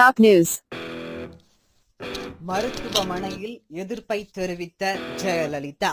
Top news மருத்துவமனையில் எதிர்ப்பை தெரிவித்த ஜெயலலிதா.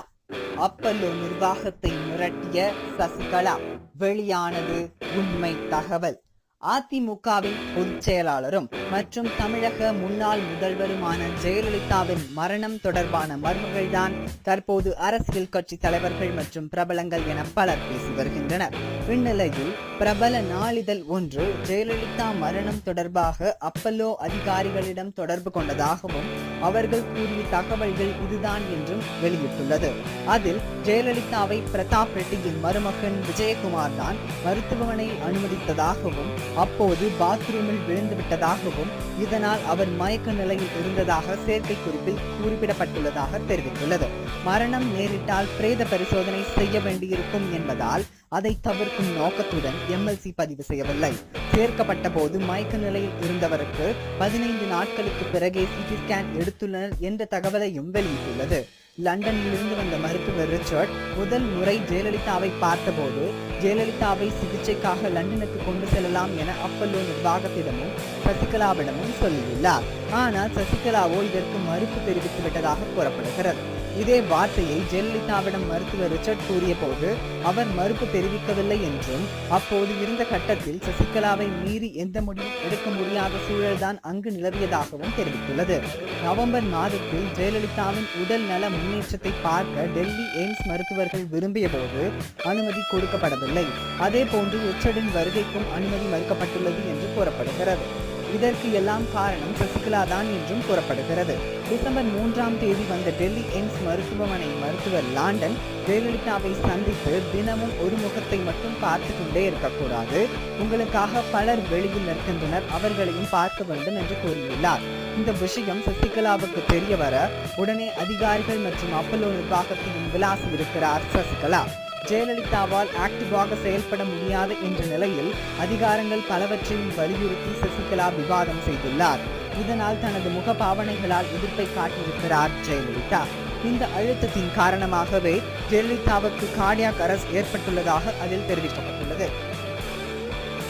அப்பல்லோ நிர்வாகத்தை மிரட்டிய சசிகலா. வெளியானது உண்மை தகவல். அதிமுகவின் பொதுச் செயலாளரும் மற்றும் தமிழக முன்னாள் முதல்வருமான ஜெயலலிதாவின் மரணம் தொடர்பான மர்மங்கள்தான் தற்போது அரசியல் கட்சி தலைவர்கள் மற்றும் பிரபலங்கள் என பலர் பேசி வருகின்றனர். இந்நிலையில் பிரபல நாளிதழ் ஒன்று ஜெயலலிதா மரணம் தொடர்பாக அப்பல்லோ அதிகாரிகளிடம் தொடர்பு கொண்டதாகவும் அவர்கள் கூறிய தகவல்கள் இதுதான் என்றும் வெளியிட்டுள்ளது. அதில் ஜெயலலிதாவை பிரதாப் ரெட்டியின் மருமகன் விஜயகுமார் தான் மருத்துவமனையில் அனுமதித்ததாகவும் அப்போது பாத்ரூமில் விழுந்து விட்டதாகவும் இதனால் அவர் மயக்க நிலையில் இருந்ததாக செயற்கை குறிப்பில் குறிப்பிடப்பட்டுள்ளதாக தெரிவித்துள்ளது. மரணம் நேரிட்டால் பிரேத பரிசோதனை செய்ய வேண்டியிருக்கும் என்பதால் அதை தவிர்க்கும் நோக்கத்துடன் எம்எல்சி பதிவு செய்யவில்லை. சேர்க்கப்பட்ட போது மயக்க நிலையில் இருந்தவருக்கு பதினைந்து நாட்களுக்கு பிறகே சிடி ஸ்கேன் எடுத்துள்ளனர் என்ற தகவலையும் வெளியிட்டுள்ளது. லண்டனில் இருந்து வந்த மருத்துவர் ரிச்சர்ட் முதல் முறை ஜெயலலிதாவை பார்த்தபோது ஜெயலலிதாவை சிகிச்சைக்காக லண்டனுக்கு கொண்டு செல்லலாம் என அப்பல்லோ நிர்வாகத்திடமும் சசிகலாவிடமும் சொல்லியுள்ளார். ஆனால் சசிகலாவோ இதற்கு மறுப்பு தெரிவித்து விட்டதாக கூறப்படுகிறது. இதே வார்த்தையை ஜெயலலிதாவிடம் மருத்துவர் ரிச்சர்ட் கூறிய போது அவர் மறுப்பு தெரிவிக்கவில்லை என்றும் அப்போது இருந்த கட்டத்தில் சசிகலாவை மீறி எந்த முடிவும் எடுக்க முடியாத சூழல்தான் அங்கு நிலவியதாகவும் தெரிவித்துள்ளது. நவம்பர் மாதத்தில் ஜெயலலிதாவின் உடல் நல முன்னேற்றத்தை பார்க்க டெல்லி எய்ம்ஸ் மருத்துவர்கள் விரும்பிய போது அனுமதி கொடுக்கப்படவில்லை. அதே போன்று ரிச்சர்டின் வருகைக்கும் அனுமதி மறுக்கப்பட்டுள்ளது என்று கூறப்படுகிறது. இதற்கு எல்லாம் காரணம் சசிகலா தான் என்றும் கூறப்படுகிறது. டிசம்பர் மூன்றாம் தேதி வந்த டெல்லி எய்ம்ஸ் மருத்துவமனை மருத்துவர் லாண்டன் ஜெயலலிதாவை சந்தித்து தினமும் ஒரு முகத்தை மட்டும் பார்த்து கொண்டே இருக்கக்கூடாது. உங்களுக்காக பலர் வெளியில் நிற்கின்றனர். அவர்களையும் பார்க்க வேண்டும் என்று கூறியுள்ளார். இந்த விஷயம் சசிகலாவுக்கு தெரிய வர உடனே அதிகாரிகள் மற்றும் அப்பல்லோ நிர்வாகத்தையும் விலாசம் இருக்கிறார் சசிகலா. ஜெயலலிதாவால் ஆக்டிவாக செயல்பட முடியாது என்ற நிலையில் அதிகாரங்கள் பலவற்றையும் வலியுறுத்தி சசிகலா விவாதம் செய்துள்ளார். இதனால் தனது முக பாவனைகளால் எதிர்ப்பை காட்டியிருக்கிறார் ஜெயலலிதா. இந்த அழுத்தத்தின் காரணமாகவே ஜெயலலிதாவுக்கு கார்டியாக் அரசு ஏற்பட்டுள்ளதாக அதில் தெரிவிக்கப்பட்டுள்ளது.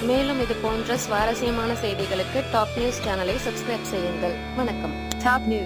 மேலும் இது போன்ற சுவாரஸ்யமான செய்திகளுக்கு டாப் நியூஸ் சேனலை சப்ஸ்கிரைப் செய்யுங்கள். வணக்கம். Top news.